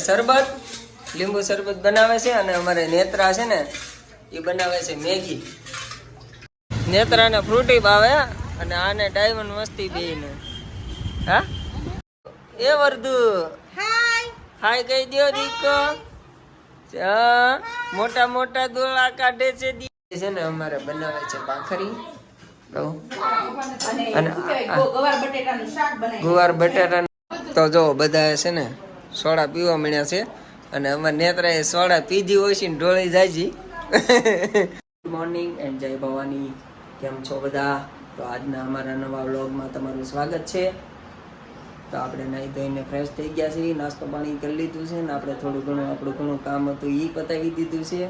શરબત લીંબુ શરબત બનાવે છે અને અમારે નેત્રા છે ને એ બનાવે છે મેગી. નેત્રાને ફ્રૂટી ભાવે અને આને ડાયમંડ મસ્તી બેને હા? એ વર્ધુ હાય. કહી દ્યો દીકો. મોટા મોટા દોળા કાઢે છે છે ને અમારે બનાવે છે ભાખરી. અને બટેટાનું ગુવાર બટેટા તો જો બધા છે ને સોડા પીવા મળ્યા છે. અને અમારા નેત્રાએ સોડા પીધી હોય છે ને ઢોળી જાય છે ગુડ મોર્નિંગ એન્ડ જય ભવાની. કેમ છો બધા? તો આજના અમારા નવા વ્લોગમાં તમારું સ્વાગત છે. તો આપણે નાહી ધોઈને ફ્રેશ થઈ ગયા છીએ. નાસ્તો પાણી કરી લીધું છે ને આપણે થોડું ઘણું આપણું ઘણું કામ હતું એ પતાવી દીધું છે.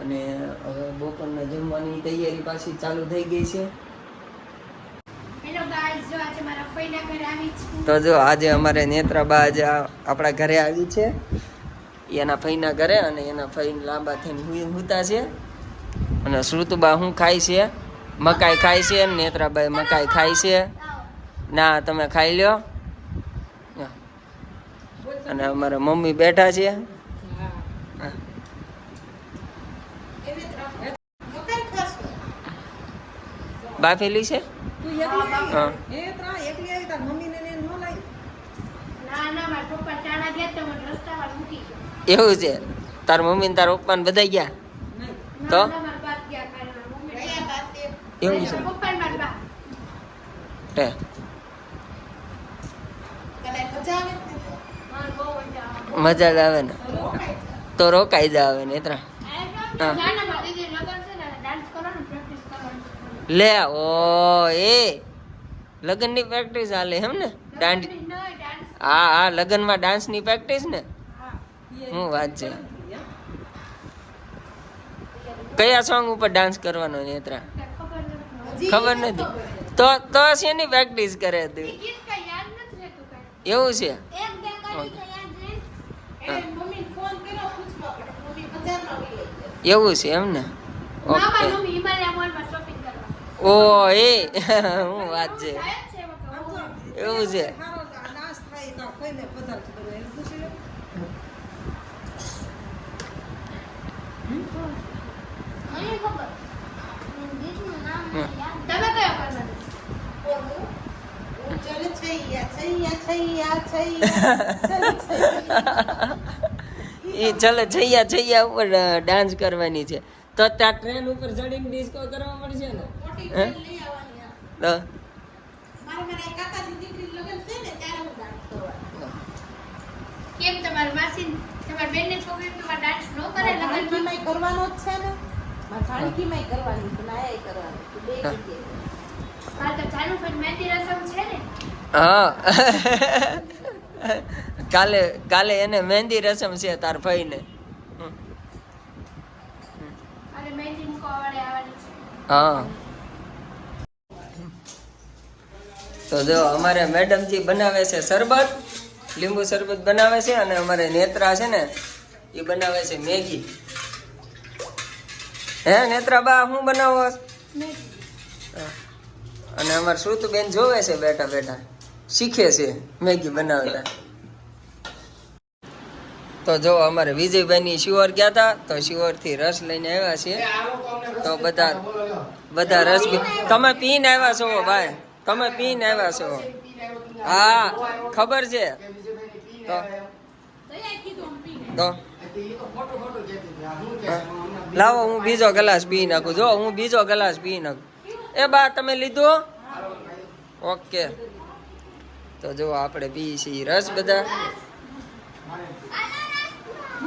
અને હવે બપોરના જમવાની તૈયારી પાછી ચાલુ થઈ ગઈ છે. હેલો ગાઈસ જો આજે મારા ફઈના ઘરે આવી છું. તો જો આજે અમારે નેત્રાબા આજે આપણા ઘરે આવી છે. એના ફઈના ઘરે અને એના ફઈ લાંબા થઈને હુઈ- હુતા છે. અને શ્રુતુબા હું ખાય છે? મકાઈ ખાય છે નેત્રાબાઈ મકાઈ ખાય છે? ના તમે ખાઈ લ્યો. અને અમારા મમ્મી બેઠા છે. બાફેલી છે? હા ના ના મારા પપ્પા ચાણા ગયા તો મને રસ્તામાં મૂકી ગયો એવું છે? તાર મમ્મી ને તાર પપ્પા ને બધા ગયા તો? એવું છે? મજા આવે જ આવે ને? તો રોકાઈ જ. આવે ને ત્રણ લે ઓ એ. લગ્નની પ્રેક્ટિસ હાલે એમ ને? દાંડી હા હા લગ્નમાં ડાન્સની પ્રેક્ટિસ ને? હા વાત છે કયા સોંગ ઉપર ડાન્સ કરવાનો નેત્રા? ખબર નથી. તો તો શેની પ્રેક્ટિસ કરે તું. એવું છે. એવું છે એમ ને? ઓકે. મમ્મી હિમાલયા મોલમાં શોપિંગ કરવા. ઓ એ. હું વાત છે. એવું છે હારો નાશ થાય તો કોઈને પદાર્થ બધું એમ પૂછી લો. મને ખબર ગીતનું નામ હમ. યાદ તમે કયો. એ ચલો જઈયા જઈયા ઉપર ડાન્સ કરવાની છે તો ત્યાં ટ્રેન ઉપર ચડીને ડિસ્કો કરવા પડશે ને. તો. કેમ તમારી માસી તમારી બેનની છોકરી ડાન્સ ન કરે લગનમાં? કરવાનો જ છે ને. મારે જાનકીમાંય કરવાની છે નાયાય કરવાની છે બે હા. જગ્યાએ. મારે તો ચાલુ ફટ મહેંદી રસમ છે ને? હા. કાલે કાલે એને મહેંદી રસમ છે તાર ભાઈને. મહેંદી આવવાની છે. હા. તો જો અમારે મેડમજી બનાવે છે શરબત. લીંબુ શરબત બનાવે છે અને અમારે નેત્રા છે ને, એ બનાવે છે મેગી. હે નેત્રા બા, હું બનાવો. અને અમાર શ્રુતુબેન જોવે છે બેઠા બેઠા, શીખે છે મેગી બનાવતા. તો જો અમારે વિજયભાઈ ની શિવર ગયા હતા તો શિવરથી રસ લઈને આવ્યા છીએ. તો બધા બધા રસ તમે પીને આવ્યા છો ભાઈ, તમે પીને આવ્યા છો. હા ખબર છે. તો. તો. હા. લાવો હું બીજો ગ્લાસ પી નાખું. જો હું બીજો ગ્લાસ પી નાખું. એ બા તમે લીધો? ઓકે. તો જો આપણે પી છીએ રસ બધા.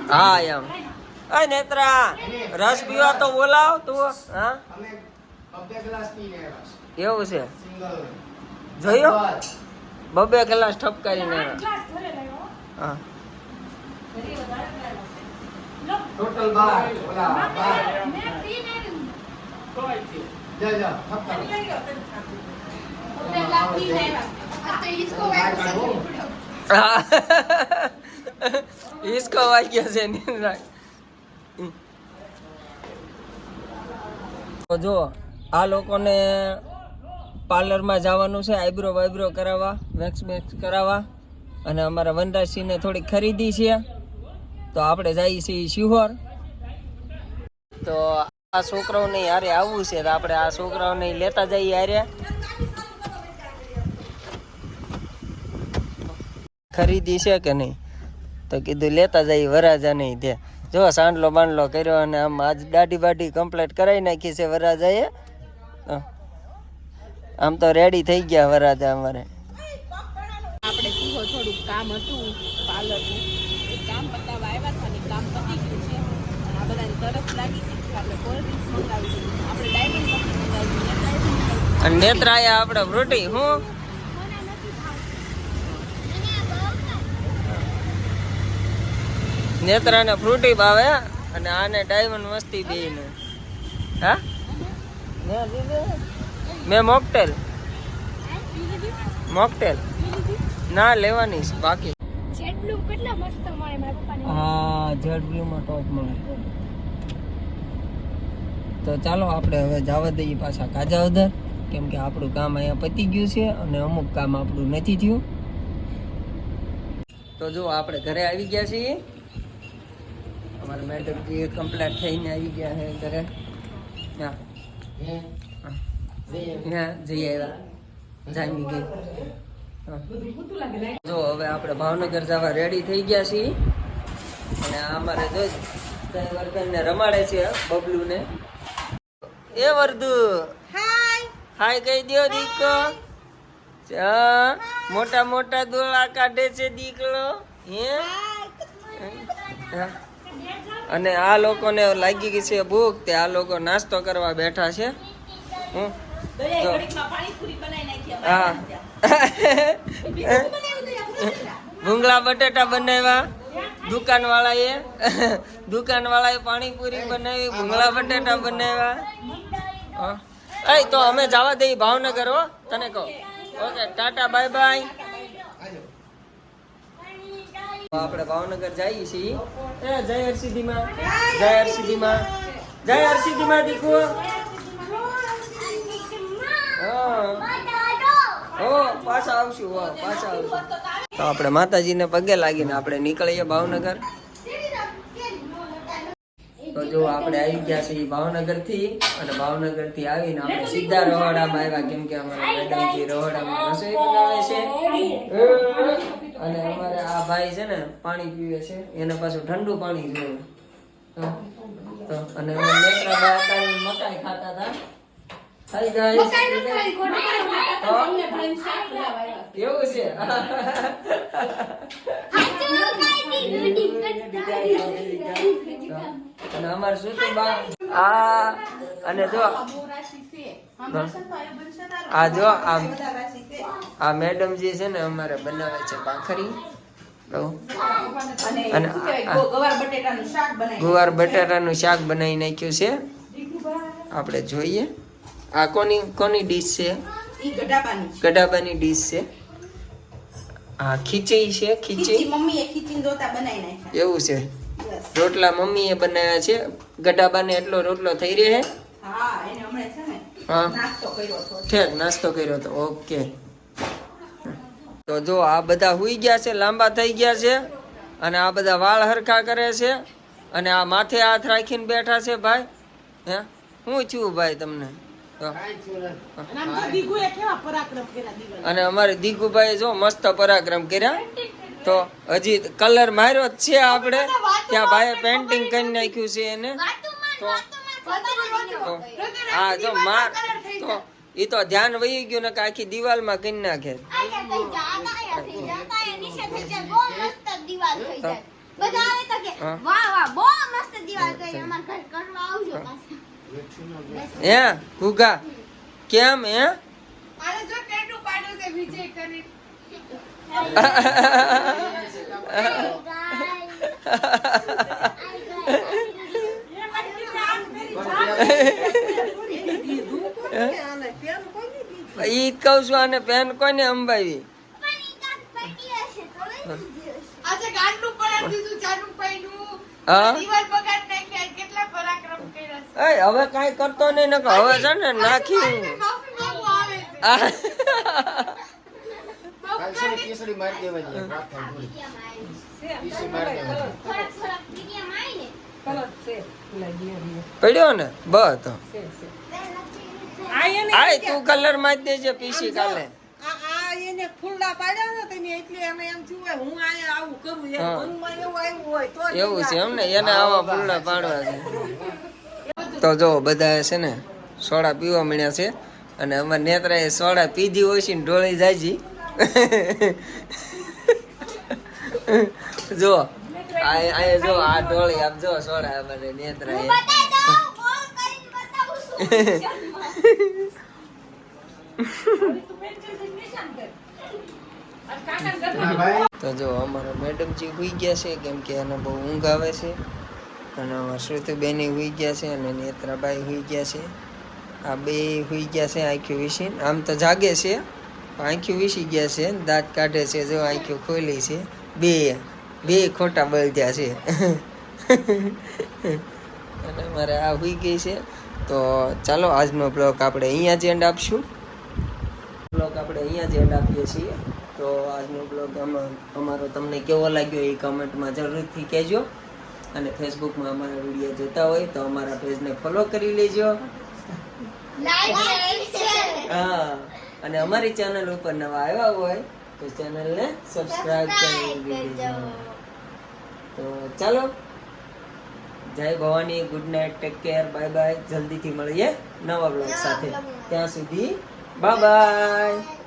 હા એમ. અય નેત્રા રસ પીવા તો બોલાવ તું હા? એવું છે. જોયો? બબે ગ્લાસ ઠપકારીને. હા. ટોટલ 12 ઓલા બાર. મેં પીને આવી. જા જા ફક્ત પેલા પીને આ તો વાગ્યો વાગ્યો છે. તો જો આ લોકોને પાર્લરમાં જવાનું છે, આઈબ્રો વાઈબ્રો કરાવવા, વેક્સ વેક્સ કરાવવા. અને અમારા વનરાજસિંહને થોડીક ખરીદી છે. તો આપણે જઈએ છીએ શિહોર. તો આ છોકરાઓને હારે આવવું છે, તો આપણે આ છોકરાઓને લેતા જઈએ હારે. ખરીદી છે કે નહીં? તો કીધું લેતા જઈએ વરાજા નહીં તે જો સાંડલો બાંડલો કર્યો અને આમ આજ દાઢી બાઢી કમ્પ્લીટ કરાવી નાખી છે વરાજાએ આમ તો રેડી થઈ ગયા વરાજા અમારે. આપણે શીખો થોડું કામ હતું પાર્લરનું. એ કામ પતાવવા આવ્યા હતા ને કામ પતી ગયું છે. અને આ બધાને તરફ લાગી ગઈ આપણે કોલ્ડ ડ્રિંક્સ મંગાવી આપણે ડાયમંડ કંપની મંગાવી દીધી અને નેત્રાએ આપણે રોટી હું? નેત્રાને ફ્રૂટી ભાવે અને આને ડાયમંડ મસ્તી બે ને હા મેં લીધું. મેં મોકટેલ. મોકટેલ. ના લેવાની છે બાકી. બ્લુ કેટલા મસ્ત મળે મારા પપ્પાને? હા જેડ બ્લુમાં ટોપ મળે. તો ચાલો આપણે હવે જવા દઈએ પાછા કાજાવદર. કેમ કે આપણું કામ અહીંયા પતી ગયું છે અને અમુક કામ આપણું નથી થયું. તો જો આપણે ઘરે આવી ગયા છીએ. અમારા મેડમ જે કમ્પ્લીટ થઈને આવી ગયા છે ઘરે. હા. હા. જઈ આવ્યા. જામી ગઈ જો હવે આપણે ભાવનગર જવા રેડી થઈ ગયા છીએ. અને અમારે જો વર્ધનને રમાડે છે બબલુને. એ વર્ધુ હાય હાય કહી દ્યો દીકો મોટા મોટા દોળા કાઢે છે દીકરો. હે? હા. અને આ લોકોને લાગી ગઈ છે ભૂખ તે આ લોકો નાસ્તો કરવા બેઠા છે. હું ભૂંગળા બટેટા બનાવ્યા. દુકાન વાળાએ દુકાન વાળાએ પાણીપુરી બનાવી ભૂંગળા બટેટા બનાવ્યા. એ તો અમે જવા દઈએ ભાવનગર હો. તને કહો. Okay tata bye bye. આપણે ભાવનગર જઈએ છીએ. એ જય હરસિદ્ધિમાં જય હરસિદ્ધિમાં જય હરસિદ્ધિમાં દીકુ. પાછા આવશું આપણે માતાજીને પગે લાગીને આપણે નીકળીએ ભાવનગર. તો જો આપણે આવી ગયા છીએ ભાવનગરથી અને ભાવનગરથી આવીને આપણે સીધા રહોડામાં આવ્યા. કેમ કે અમારા મેડમજી રહોડામાં રસોઈ બનાવે છે. અને અમારે આ ભાઈ છે ને પાણી પીવે છે. એને પાછું ઠંડુ પાણી જોઈએ. અને મકાઈ ખાતા હતા. Hi guys. એવું છે અને અમારે શું તો બા? આ અને જો આ જો આમ આ મેડમ જે છે ને અમારે બનાવે છે ભાખરી. અને ગુવાર બટાટાનું શાક બનાવી નાખ્યું છે. આપણે જોઈએ. આ કોની કોની ડીશ છે? ગઢાબાની ડીશ છે. આ ખીચડી છે ખીચી મમ્મીએ ખીચી દોતા બનાવી નાખ્યા. એવું છે. રોટલા મમ્મીએ બનાવ્યા છે. ગઢાબાને એટલો રોટલો થઈ રહે હા? એને હમણાં છે ને હા. નાસ્તો કર્યો હતો. ઠેક નાસ્તો કર્યો તો ઓકે. તો જો આ બધા હુઈ ગયા છે લાંબા થઈ ગયા છે અને આ બધા વાળ હરખા કરે છે અને આ માથે હાથ રાખીને બેઠા છે ભાઈ. હે? હું છું ભાઈ તમને? અને અમારે દીકુભાઈ જો મસ્ત પરાક્રમ કર્યા. તો હજી કલર માર્યો જ છે આપણે. ત્યાં ભાઈએ પેન્ટિંગ કરી નાખ્યું છે એને. તો હા આ જો માર. તો એ તો ધ્યાન વહી ગયું ને કે આખી દિવાલમાં કરી નાખે. હા. વાહ વાહ બહુ મસ્ત દિવાલ કરી અમાર ઘર કરવા આવજો પાછા. હે ગુગા કેમ હે? ઈ જ કહું છું આને પેન કોને અંબાવી? હા? એ હવે કાંઈ કરતો નહીં ને હવે છે ને નાખી. કેસરી મારી દેવાની પડ્યો ને? બસ તો. આય તું કલરમાં જ દેજે પીસી કાલે. આ આ એને ફૂલડા પાડ્યા ને તમે એટલે એને એમ થયું હોય હું અહીંયા આવું કરું એમ મનમાં એવું આવ્યું હોય તો એવું છે એમ ને એને આવા ફૂલડા પાડવા છે. તો જો બધા છે ને સોડા પીવા મળ્યા છે અને અમારા નેત્રાએ સોડા પીધી હોય છે ને ઢોળી જાય છે જો આ આ જો આ ઢોળી આમ જો સોડા અમારે નેત્રાએ. તો જો અમારા મેડમજી હુઈ ગયા છે કેમ કે એને બહુ ઊંઘ આવે છે. અને શ્રુતિબેની હોઈ ગયા છે અને નેત્રાબાઈ હોઈ ગયા છે. આ બે હોઈ ગયા છે આંખ્યું વિસીને આમ તો જાગે છે આંખ્યું વિસી ગયા છે. દાંત કાઢે છે, જો આંખ્યું ખોલી છે. બે બે ખોટા બળદ્યા છે. અને મારે આ હોઈ ગઈ છે. તો ચાલો, આજનો બ્લોગ આપણે અહીંયા જ એન્ડ આપશું. બ્લોગ આપણે અહીંયા જ એન્ડ આપીએ છીએ. તો આજનો બ્લોગ અમારો તમને કેવો લાગ્યો એ કમેન્ટમાં જરૂરથી કહેજો. અને ફેસબુકમાં અમારા વીડિયો જોતા હોય તો અમારા પેજને ફોલો કરી લેજો. હા. અને અમારી ચેનલ ઉપર નવા આવ્યા હોય તો ચેનલને સબસ્ક્રાઇબ કરી દેજો. તો ચાલો. Jai Bhavani good night take care bye bye જલ્દીથી મળીએ નવા બ્લોગ સાથે. ત્યાં સુધી બાય બાય